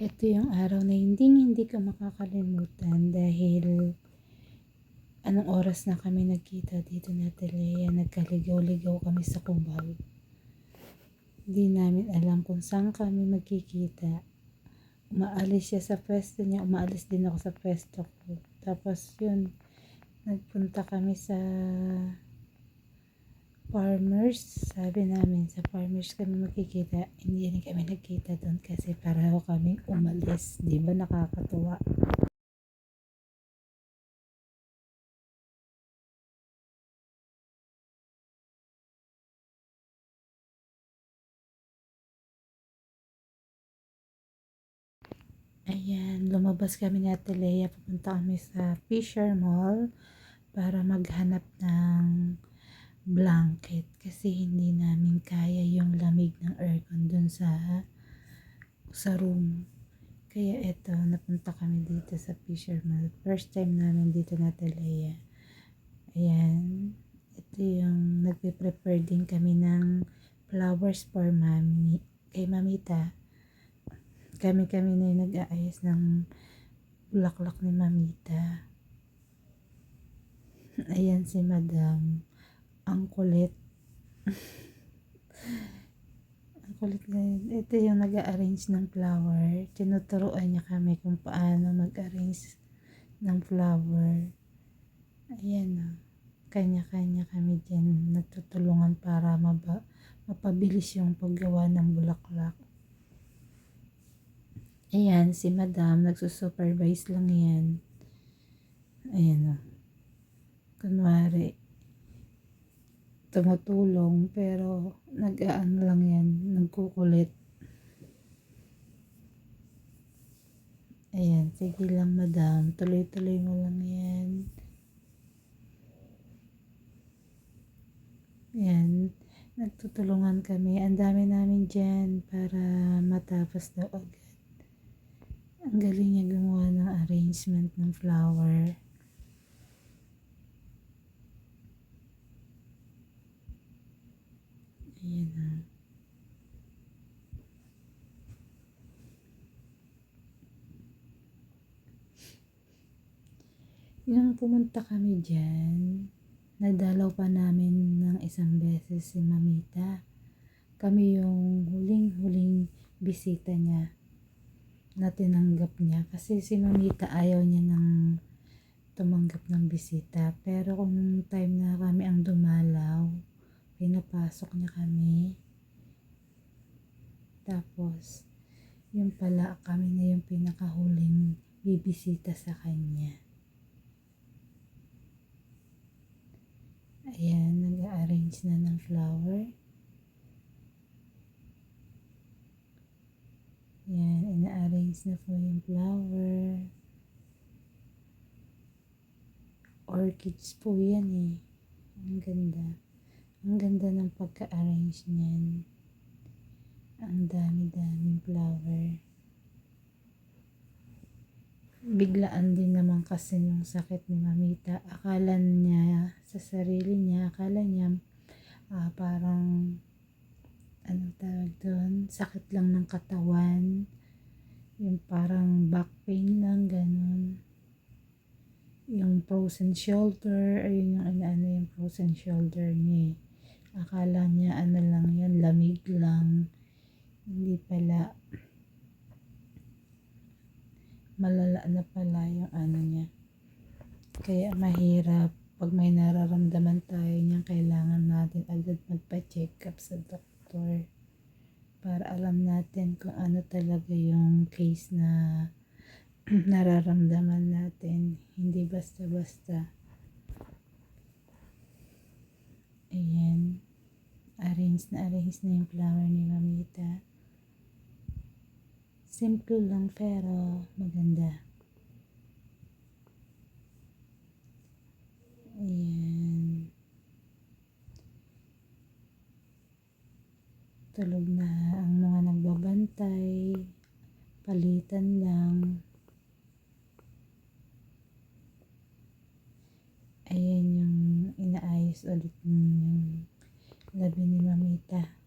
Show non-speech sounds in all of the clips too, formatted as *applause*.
Ito yung araw na hindi hindi ko makakalimutan dahil anong oras na kami nagkita dito na Telea, nagkaligaw-ligaw kami sa Cubao. Hindi namin alam kung saan kami magkikita. Umaalis siya sa pwesto niya, umaalis din ako sa pwesto ko. Tapos yun, nagpunta kami sa farmers. Sabi namin, sa farmers kami magkikita. Hindi rin kami nagkita doon kasi pareho kami umalis. Di ba nakakatuwa? Ayan, lumabas kami ni Ate Lea. Pupunta kami sa Fisher Mall para maghanap ng blanket kasi hindi namin kaya yung lamig ng aircon dun sa sa room. Kaya eto, napunta kami dito sa Fisher Mall. First time namin dito na Lea. Ayan, ito yung nagpe-prepare din kami ng flowers for mami, kay mamita kami-kami na yung nag-aayos ng bulaklak ni Mamita. Ayan si Madam. Ang kulit. Ang kulit ngayon. Ito yung nag-arrange ng flower. Tinuturuan niya kami kung paano mag-arrange ng flower. Ayan o. Kanya-kanya kami dyan nagtutulungan para maba, mapabilis yung paggawa ng bulaklak. Ayan, si madam, nagsusupervise lang yan. Ayan o. Kunwari, tumutulong, pero nag-ano lang yan, nagkukulit. Ayan, sige lang madam, tuloy-tuloy mo lang yan. Ayan, nagtutulungan kami. Ang dami namin dyan para matapos daw agad. Ang galing niya gumawa ng arrangement ng flower. Ayan na. Yung pumunta kami dyan, nadalaw pa namin ng isang beses si Mamita. Kami yung huling-huling bisita niya na tinanggap niya kasi si Mamita ayaw niya nang tumanggap ng bisita. Pero kung time na kami ang dumalaw pinapasok niya kami. Tapos yung pala kami na yung pinakahuling bibisita sa kanya ayan nag-arrange na ng flower Yan, ina-arrange na po yung flower. Orchids po yan eh. Ang ganda. Ang ganda ng pagka-arrange niyan. Ang dami-daming flower. Biglaan din naman kasi yung sakit ni Mamita. Akala niya sa sarili niya, akala niya uh, parang ano tawag doon, sakit lang ng katawan, yung parang back pain lang, ganun. Yung frozen shoulder, ayun yung ano-ano yung frozen shoulder niya eh. Akala niya ano lang yan, lamig lang. Hindi pala, malala na pala yung ano niya. Kaya mahirap pag may nararamdaman tayo niyan, kailangan natin agad magpa-check up sa doktor para alam natin kung ano talaga yung case na *clears throat* nararamdaman natin. Hindi basta-basta. Ayan. Arrange na arrange na yung flower ni Mamita. Simple lang pero maganda. Ayan. tulog na ang mga nagbabantay palitan lang ayan yung inaayos ulit yung labi ni mamita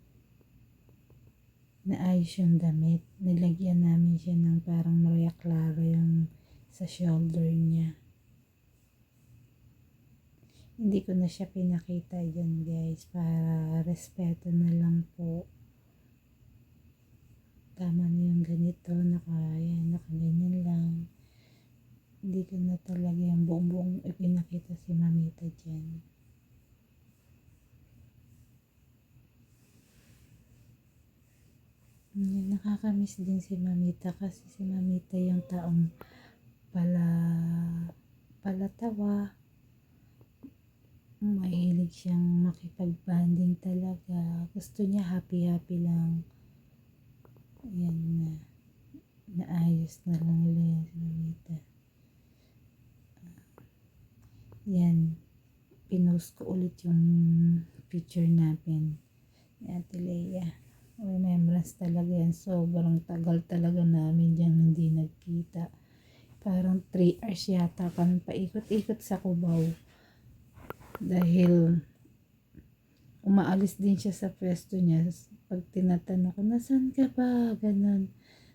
naayos yung damit. Nilagyan namin siya ng parang Maria Clara yung sa shoulder niya. Hindi ko na siya pinakita dyan guys para respeto na lang po. Tama na yung ganito, naka, yan, nakaganyan lang. Hindi ko na talaga yung buong buong ipinakita si mamita dyan. Yan, nakakamiss din si mamita kasi si mamita yung taong pala palatawa. Mahilig siyang makipag-banding talaga. Gusto niya happy-happy lang. Yan na. Naayos na lang nila yan si mamita. Yan. Pinost ko ulit yung picture natin. Ni Ate Leia. Remembrance talaga yan. Sobrang tagal talaga namin dyan hindi nagkita. Parang 3 hours yata kami paikot-ikot sa Cubao. Dahil umaalis din siya sa pwesto niya. Pag tinatanong ko, nasan ka ba? Ganon.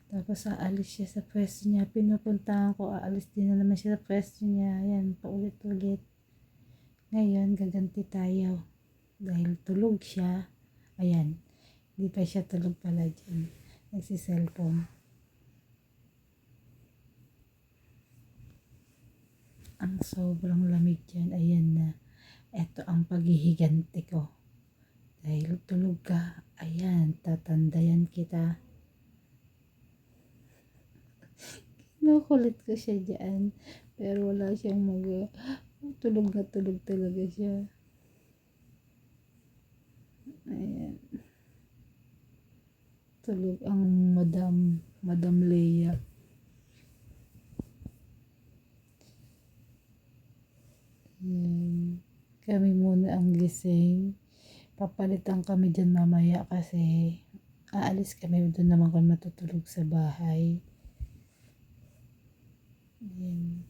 Tapos aalis siya sa pwesto niya. Pinupuntahan ko, aalis din na naman siya sa pwesto niya. Yan, paulit-ulit. Ngayon, gaganti tayo. Dahil tulog siya. Ayan. Hindi pa siya tulog pala dyan. Nagsiselfone. Ang sobrang lamig dyan. Ayan na. Ito ang paghihiganti ko. Dahil tulog ka. Ayan, tatandayan kita. *laughs* Kinukulit ko siya dyan. Pero wala siyang mag... Tulog na tulog talaga siya. Ayan. Tulog ang Madam, Madam Leia. Ayan. Kami muna ang gising. Papalitan kami dyan mamaya kasi aalis kami doon naman kami matutulog sa bahay. Ayan.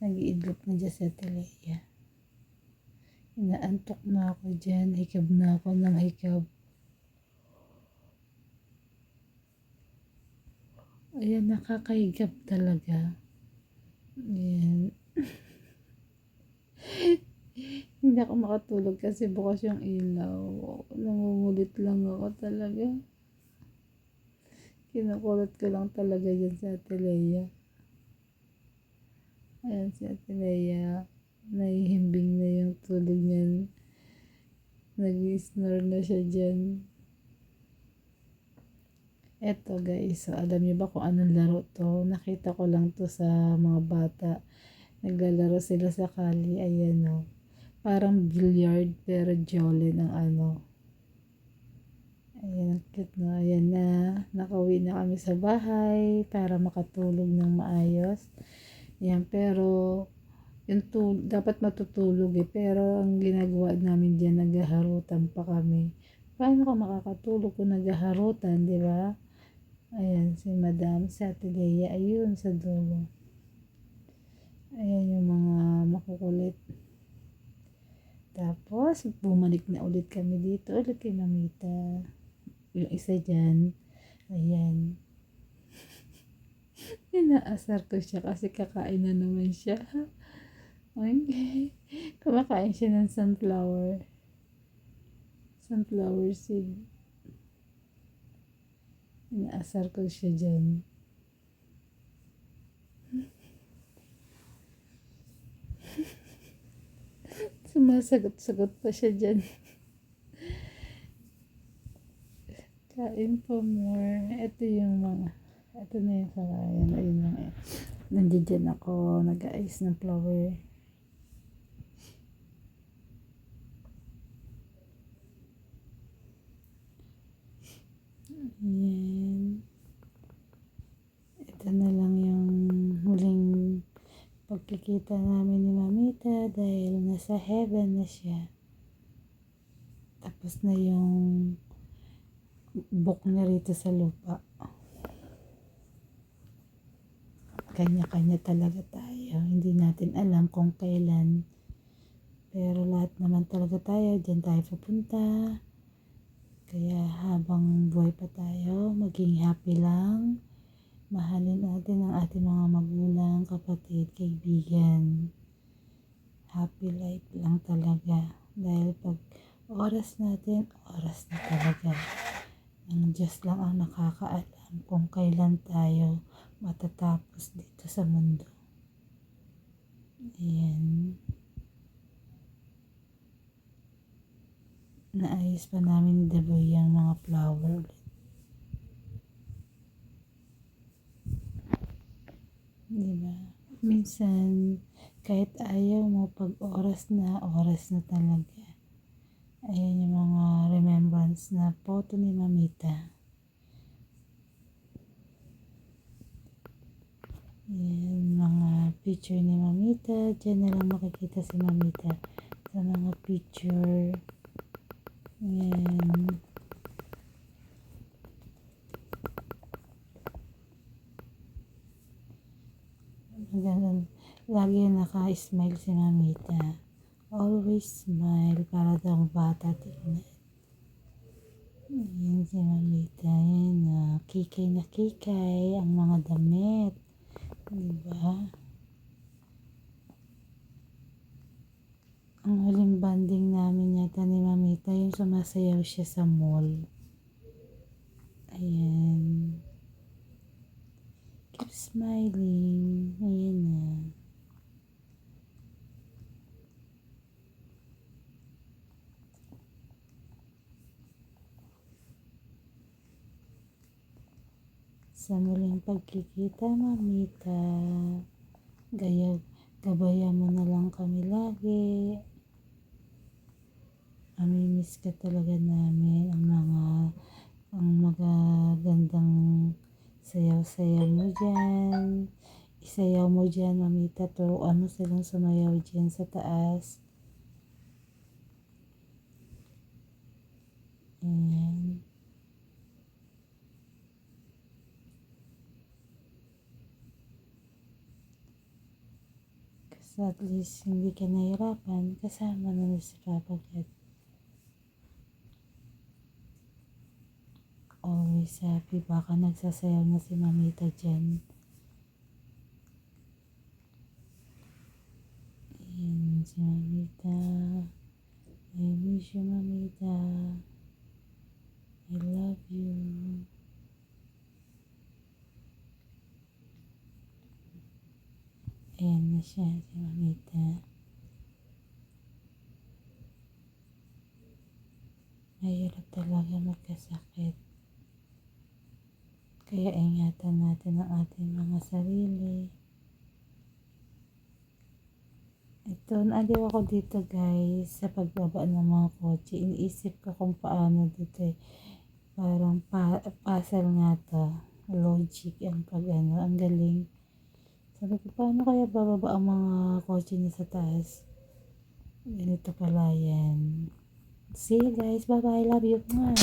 Nag-iidlop na dyan sa Leia. Inaantok na ako dyan. Hikab na ako ng hikab. Ayan, nakakahigap talaga. Ayan. *laughs* Hindi ako makatulog kasi bukas yung ilaw. Nangungulit lang ako talaga. Kinukulit ko lang talaga dyan sa Ate Leia. Ayan si Ate Leia. Nahihimbing na yung tulog niyan. Nag-snore na siya dyan. Eto guys, so alam niyo ba kung anong laro to? Nakita ko lang to sa mga bata. Naglalaro sila sa kali. Ayan o. Parang billiard pero jolly ng ano. Ayan, ang cute na. Ayan na. Nakauwi na kami sa bahay para makatulog ng maayos. Ayan, pero yung tul dapat matutulog eh. Pero ang ginagawa namin dyan, naghaharutan pa kami. Paano ka makakatulog kung naghaharutan, di ba? Ayan, si Madam, Leia, ayun sa dulo. Ayan yung mga makukulit. Tapos, bumalik na ulit kami dito, ulit kay Mamita. Yung isa dyan, ayan. *laughs* Inaasar ko siya kasi kakain na naman siya. *laughs* Okay. Kumakain siya ng sunflower. Sunflower seed. Inaasar ko siya dyan. *laughs* Sumasagot-sagot pa siya dyan. Kain pa more. Ito yung mga, ito na yung karayan. Ayun lang eh. Nandiyan ako, nag-ayos ng flower. Ayan. Ito na lang yung huling pagkikita namin ni Mamita dahil nasa heaven na siya. Tapos na yung book na rito sa lupa. Kanya-kanya talaga tayo. Hindi natin alam kung kailan. Pero lahat naman talaga tayo. Diyan tayo pupunta. Kaya habang buhay pa tayo, maging happy lang. Mahalin natin ang ating mga magulang, kapatid, kaibigan. Happy life lang talaga. Dahil pag oras natin, oras na talaga. Ang Diyos lang ang nakakaalam kung kailan tayo matatapos dito sa mundo. Ayan. Naayos pa namin daboy yung mga flower ulit. Diba? Minsan, kahit ayaw mo, pag oras na, oras na talaga. Ayan yung mga remembrance na photo ni Mamita. Ayan, mga picture ni Mamita. Diyan na lang makikita si Mamita sa mga picture. Ayan. Ganun. Lagi naka-smile si Mamita. Always smile para daw bata tingnan. Ayan si Mamita. Ayan na. Kikay na kikay ang mga damit. Diba? Ang huling banding namin yata ni Mamita yung sumasayaw siya sa mall. Ayan. Keep smiling. Ayan na. Sa muling pagkikita, Mamita. Gaya, gabayan mo na lang kami lagi. Amimiss ka talaga namin ang mga ang magagandang sayaw-sayaw mo dyan. Isayaw mo dyan, Mamita. Turuan mo silang sumayaw dyan sa taas. Ayan. Kasi at least hindi ka nahirapan, kasama na na si Papa God. Always happy, baka nagsasayaw na si Mamita dyan. Ayan si Mamita. I miss you, Mamita. I love you. Ayan na siya, si Mamita. Mahirap talaga magkasakit. Kaya ingatan natin ang ating mga sarili. Ito, naaliw ako dito guys, sa pagbaba ng mga kotse. Iniisip ko kung paano dito eh. Parang pa puzzle nga to. Logic ang pag ano, ang galing. Sabi ko, paano kaya bababa ang mga kotse niya sa taas? Ganito pala yan. See you guys. Bye-bye. Love you. Mwah.